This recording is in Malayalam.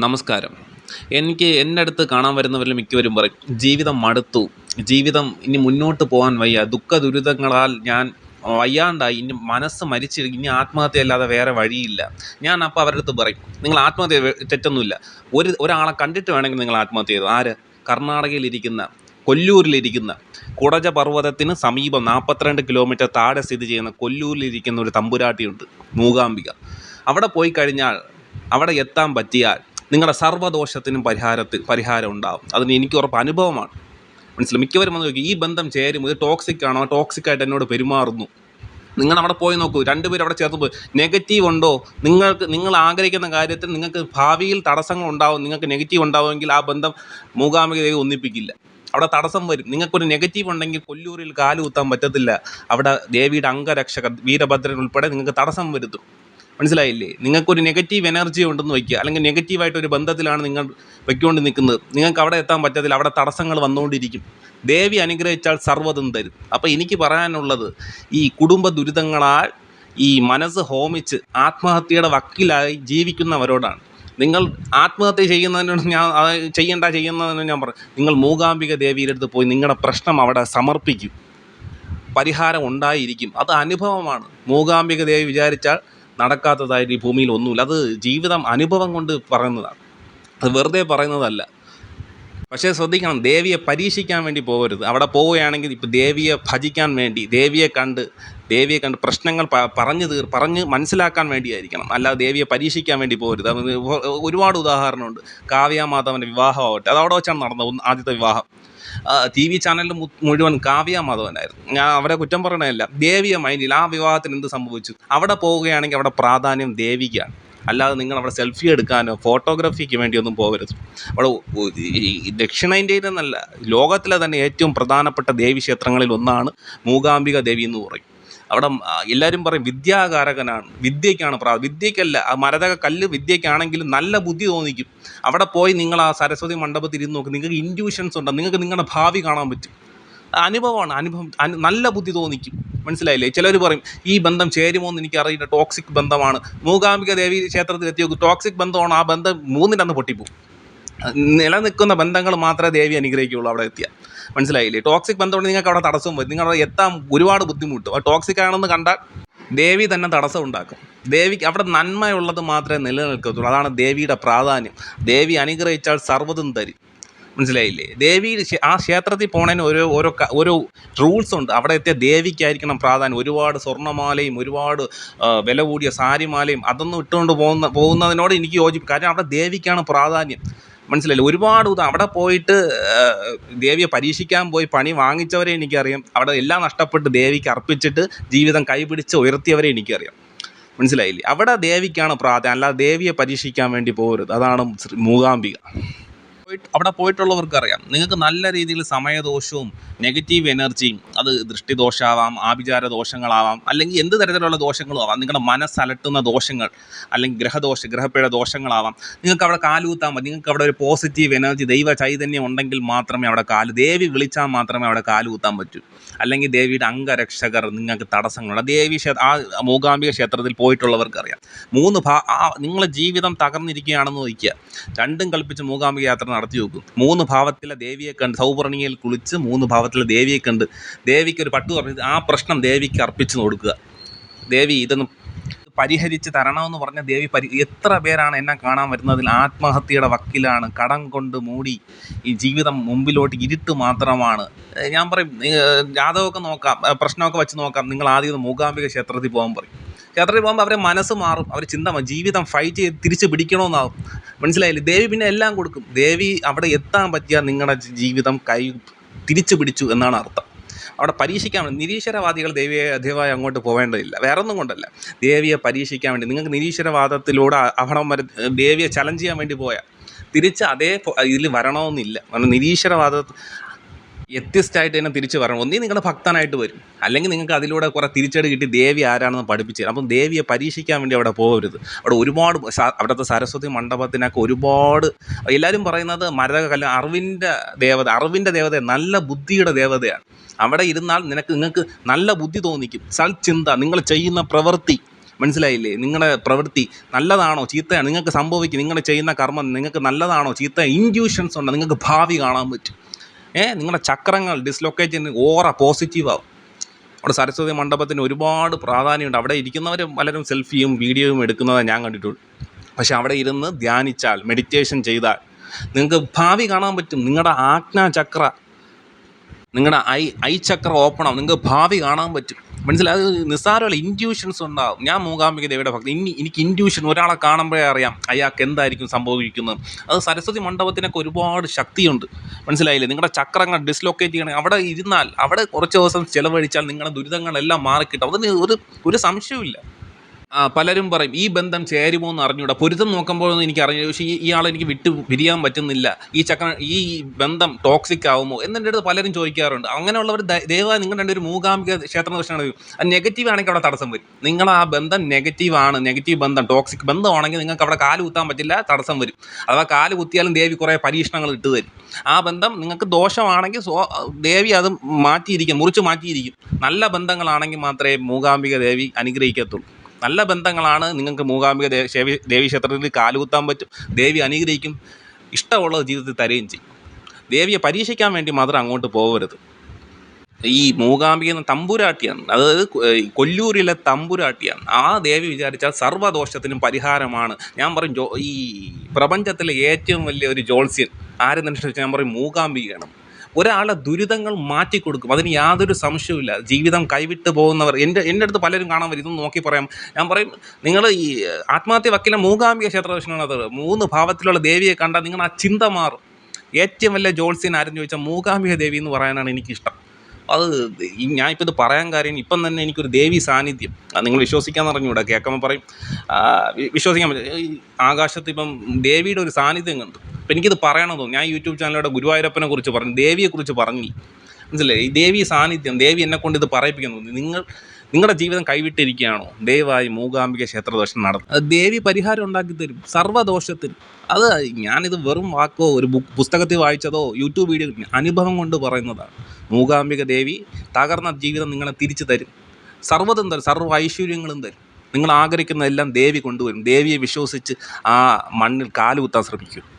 നമസ്കാരം. എനിക്ക് എന്റെ അടുത്ത് കാണാൻ വരുന്നവരിൽ മിക്കവരും പറയും ജീവിതം മടുത്തു. ജീവിതം ഇനി മുന്നോട്ട് പോകാൻ വയ്യ. ദുഃഖ ദുരിതങ്ങളാൽ ഞാൻ വയ്യാണ്ടായി. ഇനി മനസ്സ് മരിച്ചു ഇനി ആത്മഹത്യ അല്ലാതെ വേറെ വഴിയില്ല. ഞാൻ അപ്പോൾ അവരുടെ അടുത്ത് പറയും നിങ്ങൾ ആത്മഹത്യ തെറ്റൊന്നുമില്ല. ഒരു ഒരാളെ കണ്ടിട്ട് വേണമെങ്കിൽ നിങ്ങൾ ആത്മഹത്യ ചെയ്തു? ആര്? കർണാടകയിലിരിക്കുന്ന കൊല്ലൂരിലിരിക്കുന്ന കുടജ പർവതത്തിന് സമീപം നാൽപ്പത്തിരണ്ട് കിലോമീറ്റർ താഴെ സ്ഥിതി ചെയ്യുന്ന കൊല്ലൂരിലിരിക്കുന്ന ഒരു തമ്പുരാട്ടിയുണ്ട് മൂകാംബിക. അവിടെ പോയി കഴിഞ്ഞാൽ അവിടെ എത്താൻ പറ്റിയാൽ നിങ്ങളുടെ സർവദോഷത്തിനും പരിഹാരത്തിൽ പരിഹാരം ഉണ്ടാകും അതിന് എനിക്ക് ഉറപ്പ് അനുഭവമാണ്. മനസ്സിലായി? മിക്കവരും വന്ന് ചോദിക്കും ഈ ബന്ധം ചേരും ഇത് ടോക്സിക് ആണോ? ടോക്സിക് ആയിട്ട് എന്നോട് പെരുമാറുന്നു. നിങ്ങൾ അവിടെ പോയി നോക്കൂ. രണ്ടുപേരും അവിടെ ചേർത്ത് പോയി. നെഗറ്റീവ് ഉണ്ടോ? നിങ്ങൾക്ക് നിങ്ങൾ ആഗ്രഹിക്കുന്ന കാര്യത്തിൽ നിങ്ങൾക്ക് ഭാവിയിൽ തടസ്സങ്ങൾ ഉണ്ടാവും നിങ്ങൾക്ക് നെഗറ്റീവ് ഉണ്ടാവുമെങ്കിൽ ആ ബന്ധം മൂകാമികതയെ ഒന്നിപ്പിക്കില്ല. അവിടെ തടസ്സം വരും. നിങ്ങൾക്കൊരു നെഗറ്റീവ് ഉണ്ടെങ്കിൽ കൊല്ലൂരിൽ കാലുകുത്താൻ പറ്റത്തില്ല. അവിടെ ദേവിയുടെ അംഗരക്ഷകർ വീരഭദ്രൻ ഉൾപ്പെടെ നിങ്ങൾക്ക് തടസ്സം വരുത്തും. മനസ്സിലായില്ലേ? നിങ്ങൾക്കൊരു നെഗറ്റീവ് എനർജി ഉണ്ടെന്ന് വയ്ക്കുക. അല്ലെങ്കിൽ നെഗറ്റീവായിട്ട് ഒരു ബന്ധത്തിലാണ് നിങ്ങൾ വയ്ക്കൊണ്ട് നിൽക്കുന്നത്. നിങ്ങൾക്ക് അവിടെ എത്താൻ പറ്റത്തില്ല. അവിടെ തടസ്സങ്ങൾ വന്നുകൊണ്ടിരിക്കും. ദേവി അനുഗ്രഹിച്ചാൽ സർവതും തരും. അപ്പോൾ എനിക്ക് പറയാനുള്ളത് ഈ കുടുംബ ദുരിതങ്ങളാൽ ഈ മനസ്സ് ഹോമിച്ച് ആത്മഹത്യയുടെ വക്കിലായി ജീവിക്കുന്നവരോടാണ്. നിങ്ങൾ ആത്മഹത്യ ചെയ്യുന്നതിനോട് ഞാൻ ചെയ്യണ്ട ചെയ്യുന്നതിന് ഞാൻ പറയും നിങ്ങൾ മൂകാംബിക ദേവിയുടെ അടുത്ത് പോയി നിങ്ങളുടെ പ്രശ്നം അവിടെ സമർപ്പിക്കും. പരിഹാരം ഉണ്ടായിരിക്കും. അത് അനുഭവമാണ്. മൂകാംബിക ദേവി വിചാരിച്ചാൽ നടക്കാത്തതായിട്ട് ഈ ഭൂമിയിൽ ഒന്നുമില്ല. അത് ജീവിതം അനുഭവം കൊണ്ട് പറയുന്നതാണ്. അത് വെറുതെ പറയുന്നതല്ല. പക്ഷേ ശ്രദ്ധിക്കണം ദേവിയെ പരീക്ഷിക്കാൻ വേണ്ടി പോകരുത്. അവിടെ പോവുകയാണെങ്കിൽ ഇപ്പോൾ ദേവിയെ ഭജിക്കാൻ വേണ്ടി ദേവിയെ കണ്ട് ദേവിയെ കണ്ട് പ്രശ്നങ്ങൾ പറഞ്ഞു തീർ പറഞ്ഞ് മനസ്സിലാക്കാൻ വേണ്ടിയായിരിക്കണം. അല്ലാതെ ദേവിയെ പരീക്ഷിക്കാൻ വേണ്ടി പോകരുത്. ഒരുപാട് ഉദാഹരണമുണ്ട്. കാവ്യ മാധവന്റെ വിവാഹമാവട്ടെ. അത് അവിടെ വെച്ചാണ് നടന്നത് ആദ്യത്തെ വിവാഹം. ടി വി ചാനലിൽ മുഴുവൻ കാവ്യ മാധവനായിരുന്നു. ഞാൻ അവരെ കുറ്റം പറയണതല്ല. ദേവിയ മൈൻഡിൽ ആ വിവാഹത്തിന് എന്ത് സംഭവിച്ചു? അവിടെ പോവുകയാണെങ്കിൽ അവിടെ പ്രാധാന്യം ദേവിക്കാണ്. അല്ലാതെ നിങ്ങൾ അവിടെ സെൽഫി എടുക്കാനോ ഫോട്ടോഗ്രാഫിക്ക് വേണ്ടിയൊന്നും പോകരുത്. അവിടെ ദക്ഷിണേന്ത്യയിലെന്നല്ല ലോകത്തിലെ തന്നെ ഏറ്റവും പ്രധാനപ്പെട്ട ദേവീക്ഷേത്രങ്ങളിൽ ഒന്നാണ് മൂകാംബിക ദേവി എന്ന് പറയും. അവിടെ എല്ലാവരും പറയും വിദ്യാകാരകനാണ് വിദ്യയ്ക്കാണ് പ്രാ വിദ്യയ്ക്കല്ല ആ മരതക കല്ല് വിദ്യയ്ക്കാണെങ്കിലും നല്ല ബുദ്ധി തോന്നിക്കും. അവിടെ പോയി നിങ്ങൾ ആ സരസ്വതി മണ്ഡപത്തിൽ ഇരുന്ന് നോക്കും നിങ്ങൾക്ക് ഇൻഡ്യൂഷൻസ് ഉണ്ട് നിങ്ങൾക്ക് നിങ്ങളുടെ ഭാവി കാണാൻ പറ്റും. അനുഭവമാണ് അനുഭവം നല്ല ബുദ്ധി തോന്നിക്കും. മനസ്സിലായില്ലേ? ചിലർ പറയും ഈ ബന്ധം ചേരുമോ എന്ന് എനിക്കറിയില്ല ടോക്സിക് ബന്ധമാണ്. മൂകാംബിക ദേവി ക്ഷേത്രത്തിൽ എത്തിയോ ടോക്സിക് ബന്ധമാണ് ആ ബന്ധം മൂന്നിന്റെ അന്ന് പൊട്ടിപ്പോവും. നിലനിൽക്കുന്ന ബന്ധങ്ങൾ മാത്രമേ ദേവി അനുഗ്രഹിക്കുകയുള്ളൂ അവിടെ എത്തിയാൽ. മനസ്സിലായില്ലേ? ടോക്സിക് ബന്ധമുണ്ട് നിങ്ങൾക്ക് അവിടെ തടസ്സം വരും. നിങ്ങൾ അവിടെ എത്താൻ ഒരുപാട് ബുദ്ധിമുട്ടും. ആ ടോക്സിക് ആണെന്ന് കണ്ടാൽ ദേവി തന്നെ തടസ്സം ഉണ്ടാക്കും. ദേവിക്ക് അവിടെ നന്മയുള്ളത് മാത്രമേ നിലനിൽക്കത്തുള്ളൂ. അതാണ് ദേവിയുടെ പ്രാധാന്യം. ദേവി അനുഗ്രഹിച്ചാൽ സർവതും തരും. മനസ്സിലായില്ലേ? ദേവി ആ ക്ഷേത്രത്തിൽ പോണതിന് ഓരോ ഓരോ ഓരോ റൂൾസ് ഉണ്ട്. അവിടെ എത്തിയ ദേവിക്കായിരിക്കണം പ്രാധാന്യം. ഒരുപാട് സ്വർണമാലയും ഒരുപാട് വില കൂടിയ സാരിമാലയും അതൊന്നും ഇട്ടുകൊണ്ട് പോകുന്ന പോകുന്നതിനോട് എനിക്ക് യോജിപ്പ്. കാരണം അവിടെ ദേവിക്കാണ് പ്രാധാന്യം. മനസ്സിലായില്ലേ? ഒരുപാട് ഉദാ അവിടെ പോയിട്ട് ദേവിയെ പരീക്ഷിക്കാൻ പോയി പണി വാങ്ങിച്ചവരെ എനിക്കറിയാം. അവിടെ എല്ലാം നഷ്ടപ്പെട്ട് ദേവിക്ക് അർപ്പിച്ചിട്ട് ജീവിതം കൈപിടിച്ച് ഉയർത്തിയവരെ എനിക്കറിയാം. മനസ്സിലായില്ലേ? അവിടെ ദേവിക്കാണ് പ്രാധാന്യം. അല്ലാതെ ദേവിയെ പരീക്ഷിക്കാൻ വേണ്ടി പോകരുത്. അതാണ് മൂകാംബിക. അവിടെ പോയിട്ടുള്ളവർക്ക് അറിയാം നിങ്ങൾക്ക് നല്ല രീതിയിൽ സമയദോഷവും നെഗറ്റീവ് എനർജിയും അത് ദൃഷ്ടിദോഷമാവാം ആഭിചാര ദോഷങ്ങളാവാം അല്ലെങ്കിൽ എന്ത് തരത്തിലുള്ള ദോഷങ്ങളും ആവാം. നിങ്ങളുടെ മനസ്സലട്ടുന്ന ദോഷങ്ങൾ അല്ലെങ്കിൽ ഗ്രഹദോഷ ഗ്രഹപ്പിഴ ദോഷങ്ങളാവാം. നിങ്ങൾക്ക് അവിടെ കാലൂത്താൽ മതി. നിങ്ങൾക്ക് അവിടെ ഒരു പോസിറ്റീവ് എനർജി ദൈവ ചൈതന്യം ഉണ്ടെങ്കിൽ മാത്രമേ അവിടെ കാൽ ദേവി വിളിച്ചാൽ മാത്രമേ അവിടെ കാലൂത്താൻ പറ്റൂ. അല്ലെങ്കിൽ ദേവിയുടെ അംഗരക്ഷകർ നിങ്ങൾക്ക് തടസ്സങ്ങളുണ്ട്. ദേവി ക്ഷേത്ര ആ മൂകാംബിക ക്ഷേത്രത്തിൽ പോയിട്ടുള്ളവർക്ക് അറിയാം മൂന്ന് ഭാ ആ നിങ്ങളെ ജീവിതം തകർന്നിരിക്കുകയാണെന്ന് വയ്ക്കുക രണ്ടും കൽപ്പിച്ച് മൂകാംബിക യാത്ര നടത്തി നോക്കും മൂന്ന് ഭാവത്തിലെ ദേവിയെ കണ്ട് സൗപർണികയിൽ കുളിച്ച് മൂന്ന് ഭാവത്തിലെ ദേവിയെ കണ്ട് ദേവിക്ക് ഒരു പട്ടു പറഞ്ഞ് ആ പ്രശ്നം ദേവിക്ക് അർപ്പിച്ച് കൊടുക്കുക. ദേവി ഇതൊന്ന് പരിഹരിച്ച് തരണമെന്ന് പറഞ്ഞ ദേവി പരി എത്ര പേരാണ് എന്നെ കാണാൻ വരുന്നതിൽ ആത്മഹത്യയുടെ വക്കിലാണ്. കടം കൊണ്ട് മൂടി ഈ ജീവിതം മുമ്പിലോട്ട് ഇരുട്ട് മാത്രമാണ്. ഞാൻ പറയും ജാതകമൊക്കെ നോക്കാം പ്രശ്നമൊക്കെ വെച്ച് നോക്കാം. നിങ്ങൾ ആദ്യം മൂകാംബിക ക്ഷേത്രത്തിൽ പോകാൻ പറയും. ക്ഷേത്രത്തിൽ പോകുമ്പോൾ അവരെ മനസ്സ് മാറും. അവർ ചിന്ത. ജീവിതം ഫൈറ്റ് ചെയ്ത് തിരിച്ച് പിടിക്കണമെന്നാകും മനസ്സിലായില്ലേ? ദേവി പിന്നെ എല്ലാം കൊടുക്കും. ദേവി അവിടെ എത്താൻ പറ്റിയ നിങ്ങളുടെ ജീവിതം കൈ തിരിച്ചു പിടിച്ചു എന്നാണ് അർത്ഥം. അവിടെ പരീക്ഷിക്കാൻ വേണ്ടി നിരീശ്വരവാദികൾ ദേവിയെ അധികമായി അങ്ങോട്ട് പോവേണ്ടതില്ല. വേറെ ഒന്നും കൊണ്ടല്ല. ദേവിയെ പരീക്ഷിക്കാൻ വേണ്ടി. നിങ്ങൾക്ക് നിരീശ്വരവാദത്തിലൂടെ അവിടം വരെ ദേവിയെ ചലഞ്ച് ചെയ്യാൻ വേണ്ടി പോയാൽ തിരിച്ച് അതേ ഇതിൽ വരണമെന്നില്ല. കാരണം നിരീശ്വരവാദ വ്യത്യസ്തമായിട്ട് തന്നെ തിരിച്ച് വരണം. ഒന്നീ നിങ്ങളുടെ ഭക്തനായിട്ട് വരും. അല്ലെങ്കിൽ നിങ്ങൾക്ക് അതിലൂടെ കുറേ തിരിച്ചടി കിട്ടി ദേവി ആരാണെന്ന് പഠിപ്പിച്ചു തരും അപ്പം ദേവിയെ പരീക്ഷിക്കാൻ വേണ്ടി അവിടെ പോകരുത്. അവിടെ ഒരുപാട് അവിടുത്തെ സരസ്വതി മണ്ഡപത്തിനൊക്കെ ഒരുപാട് എല്ലാവരും പറയുന്നത് മരകല്ല കല്ല് അറിവിന്റെ ദേവത അറിവിന്റെ ദേവത നല്ല ബുദ്ധിയുടെ ദേവതയാണ്. അവിടെ ഇരുന്നാൽ നിനക്ക് നിങ്ങൾക്ക് നല്ല ബുദ്ധി തോന്നിക്കും. സൽചിന്ത നിങ്ങൾ ചെയ്യുന്ന പ്രവൃത്തി മനസ്സിലായില്ലേ? നിങ്ങളുടെ പ്രവൃത്തി നല്ലതാണോ ചീത്തയാണ് നിങ്ങൾക്ക് സംഭവിക്കും. നിങ്ങൾ ചെയ്യുന്ന കർമ്മം നിങ്ങൾക്ക് നല്ലതാണോ ചീത്ത? ഇൻഡ്യൂഷൻസ് ഉണ്ട്. നിങ്ങൾക്ക് ഭാവി കാണാൻ പറ്റും. നിങ്ങളുടെ ചക്രങ്ങൾ ഡിസ്ലൊക്കേറ്റ് ചെയ്യുന്ന ഓറ പോസിറ്റീവാകും അവിടെ സരസ്വതി മണ്ഡപത്തിന് ഒരുപാട് പ്രാധാന്യമുണ്ട്. അവിടെ ഇരിക്കുന്നവർ പലരും സെൽഫിയും വീഡിയോയും എടുക്കുന്നത് ഞാൻ കണ്ടിട്ടുള്ളൂ. പക്ഷെ അവിടെ ഇരുന്ന് ധ്യാനിച്ചാൽ മെഡിറ്റേഷൻ ചെയ്താൽ നിങ്ങൾക്ക് ഭാവി കാണാൻ പറ്റും. നിങ്ങളുടെ ആജ്ഞാചക്ര നിങ്ങളുടെ ഐ ഐ ചക്രം ഓപ്പൺ ആവും. നിങ്ങൾക്ക് ഭാവി കാണാൻ പറ്റും. മനസ്സിലായത് നിസ്സാരമല്ല ഇൻഡ്യൂഷൻസ് ഉണ്ടാവും. ഞാൻ മൂകാംബിക ദേവിയുടെ ഭക്തി. ഇനി എനിക്ക് ഇൻഡ്യൂഷൻ ഒരാളെ കാണുമ്പോഴേ അറിയാം അയാൾക്ക് എന്തായിരിക്കും സംഭവിക്കുന്നത്. അത് സരസ്വതി മണ്ഡപത്തിനൊക്കെ ഒരുപാട് ശക്തിയുണ്ട്. മനസ്സിലായില്ലേ? നിങ്ങളുടെ ചക്രങ്ങൾ ഡിസ്ലൊക്കേറ്റ് ചെയ്യണം അവിടെ ഇരുന്നാൽ അവിടെ കുറച്ച് ദിവസം ചിലവഴിച്ചാൽ നിങ്ങളുടെ ദുരിതങ്ങളെല്ലാം മാറിക്കിട്ടും. അതിന് ഒരു ഒരു സംശയവുമില്ല. ആ പലരും പറയും ഈ ബന്ധം ചേരുമോ എന്ന് അറിഞ്ഞൂടാ. പൊരുത്തം നോക്കുമ്പോഴൊന്നും എനിക്ക് അറിഞ്ഞു പക്ഷേ ഈ ഇയാളെ എനിക്ക് വിട്ട് പിരിയാൻ പറ്റുന്നില്ല. ഈ ചക്ക ഈ ബന്ധം ടോക്സിക് ആവുമോ? എന്നെ അടുത്ത് പലരും ചോദിക്കാറുണ്ട്. അങ്ങനെയുള്ളവർ ദയവായി നിങ്ങൾ രണ്ട് ഒരു മൂകാംബിക ക്ഷേത്ര അത് നെഗറ്റീവ് ആണെങ്കിൽ അവിടെ തടസ്സം വരും. നിങ്ങൾ ആ ബന്ധം നെഗറ്റീവ് ആണ്. നെഗറ്റീവ് ബന്ധം ടോക്സിക് ബന്ധമാണെങ്കിൽ നിങ്ങൾക്ക് അവിടെ കാൽ കുത്താൻ പറ്റില്ല തടസ്സം വരും. അഥവാ കാൽ കുത്തിയാലും ദേവി കുറേ പരീക്ഷണങ്ങൾ ഇട്ട് തരും. ആ ബന്ധം നിങ്ങൾക്ക് ദോഷമാണെങ്കിൽ ദേവി അത് മാറ്റിയിരിക്കും മുറിച്ച് മാറ്റിയിരിക്കും. നല്ല ബന്ധങ്ങളാണെങ്കിൽ മാത്രമേ മൂകാംബിക ദേവി അനുഗ്രഹിക്കത്തുള്ളൂ. നല്ല ബന്ധങ്ങളാണ് നിങ്ങൾക്ക് മൂകാംബിക ദേവി ദേവി ക്ഷേത്രത്തിൽ കാലുകുത്താൻ പറ്റും. ദേവി അനുഗ്രഹിക്കും. ഇഷ്ടമുള്ളത് ജീവിതത്തിൽ തരുകയും ചെയ്യും. ദേവിയെ പരീക്ഷിക്കാൻ വേണ്ടി മാത്രം അങ്ങോട്ട് പോകരുത്. ഈ മൂകാംബിക എന്ന തമ്പുരാട്ടിയാണ്. അതായത് കൊല്ലൂരിലെ തമ്പുരാട്ടിയാണ്. ആ ദേവി വിചാരിച്ചാൽ സർവദോഷത്തിനും പരിഹാരമാണ്. ഞാൻ പറയും ജോ ഈ പ്രപഞ്ചത്തിലെ ഏറ്റവും വലിയ ഒരു ജോത്സ്യൻ ആരെന്നനുസരിച്ച് ഞാൻ പറയും മൂകാംബികയാണ്. ഒരാളെ ദുരിതങ്ങൾ മാറ്റിക്കൊടുക്കും അതിന് യാതൊരു സംശയവുമില്ല ജീവിതം കൈവിട്ട് പോകുന്നവർ. എന്റെ എന്റെ അടുത്ത് പലരും കാണാൻ വരും. ഇതൊന്ന് നോക്കി പറയാം. ഞാൻ പറയും നിങ്ങൾ ഈ ആത്മഹത്യ വക്കീല മൂകാംബിക ക്ഷേത്ര ദർശനമാണ് അത്. മൂന്ന് ഭാവത്തിലുള്ള ദേവിയെ കണ്ടാൽ നിങ്ങൾ ആ ചിന്ത മാറും. ഏറ്റവും വലിയ ജോത്സ്യൻ ആരും ചോദിച്ചാൽ മൂകാംബിക ദേവി എന്ന് പറയാനാണ് എനിക്കിഷ്ടം. അത് ഞാൻ ഇപ്പോൾ ഇത് പറയാൻ കാര്യം ഇപ്പം തന്നെ എനിക്കൊരു ദേവി സാന്നിധ്യം. അത് നിങ്ങൾ വിശ്വസിക്കാൻ പറഞ്ഞുകൂടാ കേൾക്കുമ്പോൾ പറയും. വിശ്വസിക്കാൻ പറ്റും ആകാശത്ത് ഇപ്പം ദേവിയുടെ ഒരു സാന്നിധ്യം കണ്ടു. അപ്പം എനിക്കിത് പറയണമെന്ന് തോന്നി ഞാൻ യൂട്യൂബ് ചാനലിലൂടെ ഗുരുവായൂരപ്പനെ കുറിച്ച് പറഞ്ഞു ദേവിയെക്കുറിച്ച് പറഞ്ഞില്ല. മനസ്സിലായി? ഈ ദേവി സാന്നിധ്യം ദേവി എന്നെ കൊണ്ട് ഇത് പറയിപ്പിക്കുന്നു നിങ്ങൾ നിങ്ങളുടെ ജീവിതം കൈവിട്ടിരിക്കുകയാണോ? ദയവായി മൂകാംബിക ക്ഷേത്ര ദർശനം നടത്തും ദേവി പരിഹാരം ഉണ്ടാക്കി തരും സർവദോഷത്തിൽ അത് ഞാനിത് വെറും വാക്കോ ഒരു ബുക്ക് പുസ്തകത്തിൽ വായിച്ചതോ യൂട്യൂബ് വീഡിയോ അനുഭവം കൊണ്ട് പറയുന്നതാണ്. മൂകാംബിക ദേവി തകർന്ന ജീവിതം നിങ്ങളെ തിരിച്ചു തരും. സർവതും തരും സർവ ഐശ്വര്യങ്ങളും തരും. നിങ്ങൾ ആഗ്രഹിക്കുന്നതെല്ലാം ദേവി കൊണ്ടുവരും. ദേവിയെ വിശ്വസിച്ച് ആ മണ്ണിൽ കാലുകുത്താൻ ശ്രമിക്കൂ.